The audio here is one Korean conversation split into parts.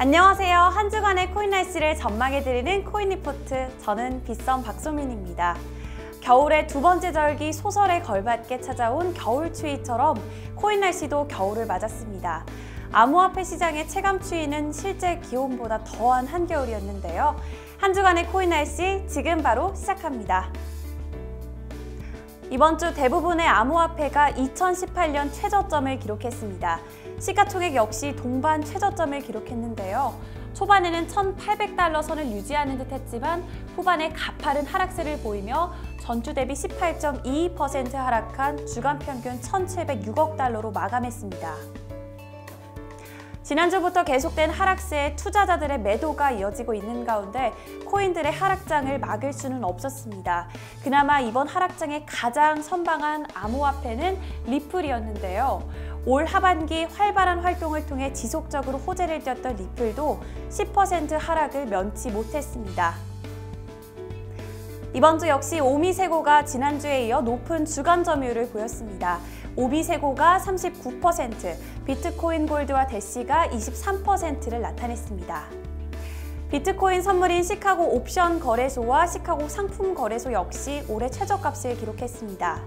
안녕하세요. 한 주간의 코인 날씨를 전망해드리는 코인 리포트. 저는 빗썸 박소민입니다. 겨울의 두 번째 절기 소설에 걸맞게 찾아온 겨울 추위처럼 코인 날씨도 겨울을 맞았습니다. 암호화폐 시장의 체감 추위는 실제 기온보다 더한 한겨울이었는데요. 한 주간의 코인 날씨 지금 바로 시작합니다. 이번 주 대부분의 암호화폐가 2018년 최저점을 기록했습니다. 시가총액 역시 동반 최저점을 기록했는데요. 초반에는 1,800달러 선을 유지하는 듯 했지만 후반에 가파른 하락세를 보이며 전주 대비 18.22% 하락한 주간 평균 1,706억 달러로 마감했습니다. 지난주부터 계속된 하락세에 투자자들의 매도가 이어지고 있는 가운데 코인들의 하락장을 막을 수는 없었습니다. 그나마 이번 하락장의 가장 선방한 암호화폐는 리플이었는데요. 올 하반기 활발한 활동을 통해 지속적으로 호재를 띄었던 리플도 10% 하락을 면치 못했습니다. 이번 주 역시 오미세고가 지난주에 이어 높은 주간 점유율을 보였습니다. 오비세고가 39%, 비트코인 골드와 대시가 23%를 나타냈습니다. 비트코인 선물인 시카고 옵션 거래소와 시카고 상품 거래소 역시 올해 최저값을 기록했습니다.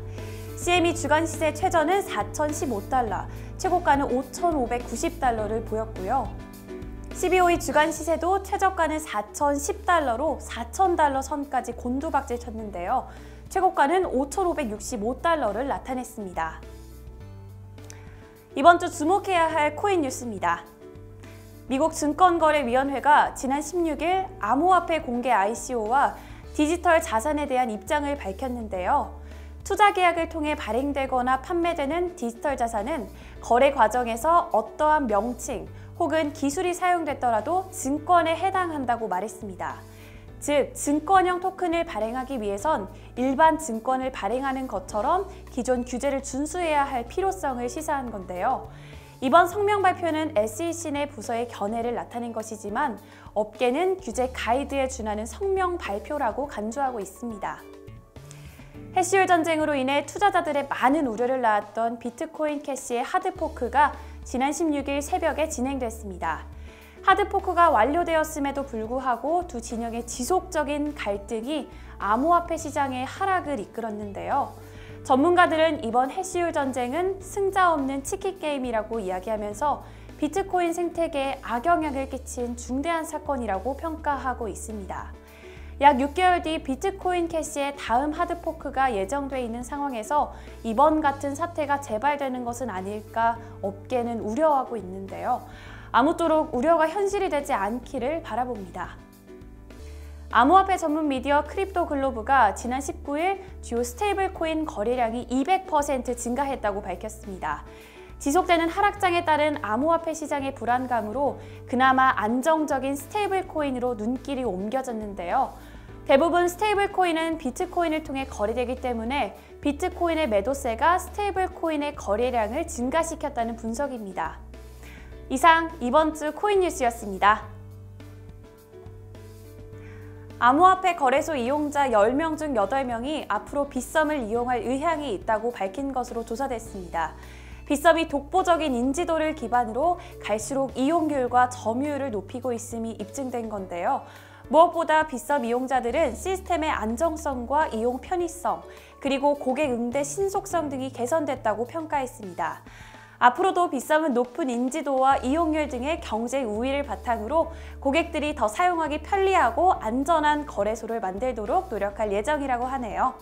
CME 주간 시세 최저는 4,015달러, 최고가는 5,590달러를 보였고요. CBOE 주간 시세도 최저가는 4,010달러로 4,000달러 선까지 곤두박질 쳤는데요. 최고가는 5,565달러를 나타냈습니다. 이번 주 주목해야 할 코인 뉴스입니다. 미국 증권거래위원회가 지난 16일 암호화폐 공개 ICO와 디지털 자산에 대한 입장을 밝혔는데요. 투자 계약을 통해 발행되거나 판매되는 디지털 자산은 거래 과정에서 어떠한 명칭 혹은 기술이 사용됐더라도 증권에 해당한다고 말했습니다. 즉, 증권형 토큰을 발행하기 위해선 일반 증권을 발행하는 것처럼 기존 규제를 준수해야 할 필요성을 시사한 건데요. 이번 성명 발표는 SEC 내 부서의 견해를 나타낸 것이지만 업계는 규제 가이드에 준하는 성명 발표라고 간주하고 있습니다. 해시율 전쟁으로 인해 투자자들의 많은 우려를 낳았던 비트코인 캐시의 하드포크가 지난 16일 새벽에 진행됐습니다. 하드포크가 완료되었음에도 불구하고 두 진영의 지속적인 갈등이 암호화폐 시장의 하락을 이끌었는데요. 전문가들은 이번 해시율 전쟁은 승자 없는 치킨 게임이라고 이야기하면서 비트코인 생태계에 악영향을 끼친 중대한 사건이라고 평가하고 있습니다. 약 6개월 뒤 비트코인 캐시의 다음 하드포크가 예정돼 있는 상황에서 이번 같은 사태가 재발되는 것은 아닐까 업계는 우려하고 있는데요. 아무쪼록 우려가 현실이 되지 않기를 바라봅니다. 암호화폐 전문 미디어 크립토 글로브가 지난 19일 주요 스테이블 코인 거래량이 200% 증가했다고 밝혔습니다. 지속되는 하락장에 따른 암호화폐 시장의 불안감으로 그나마 안정적인 스테이블 코인으로 눈길이 옮겨졌는데요. 대부분 스테이블 코인은 비트코인을 통해 거래되기 때문에 비트코인의 매도세가 스테이블 코인의 거래량을 증가시켰다는 분석입니다. 이상 이번 주 코인 뉴스였습니다. 암호화폐 거래소 이용자 10명 중 8명이 앞으로 빗썸을 이용할 의향이 있다고 밝힌 것으로 조사됐습니다. 빗썸이 독보적인 인지도를 기반으로 갈수록 이용률과 점유율을 높이고 있음이 입증된 건데요. 무엇보다 빗썸 이용자들은 시스템의 안정성과 이용 편의성, 그리고 고객 응대 신속성 등이 개선됐다고 평가했습니다. 앞으로도 빗썸은 높은 인지도와 이용률 등의 경제 우위를 바탕으로 고객들이 더 사용하기 편리하고 안전한 거래소를 만들도록 노력할 예정이라고 하네요.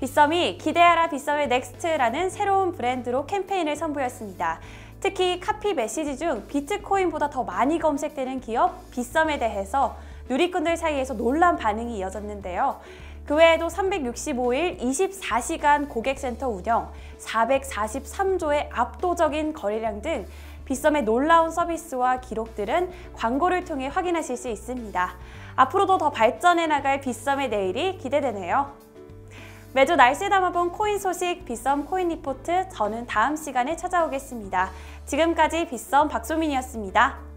빗썸이 기대하라 빗썸의 넥스트라는 새로운 브랜드로 캠페인을 선보였습니다. 특히 카피 메시지 중 비트코인보다 더 많이 검색되는 기업 빗썸에 대해서 누리꾼들 사이에서 놀란 반응이 이어졌는데요. 그 외에도 365일 24시간 고객센터 운영, 443조의 압도적인 거래량 등 빗썸의 놀라운 서비스와 기록들은 광고를 통해 확인하실 수 있습니다. 앞으로도 더 발전해 나갈 빗썸의 내일이 기대되네요. 매주 날씨 담아본 코인 소식 빗썸 코인 리포트 저는 다음 시간에 찾아오겠습니다. 지금까지 빗썸 박소민이었습니다.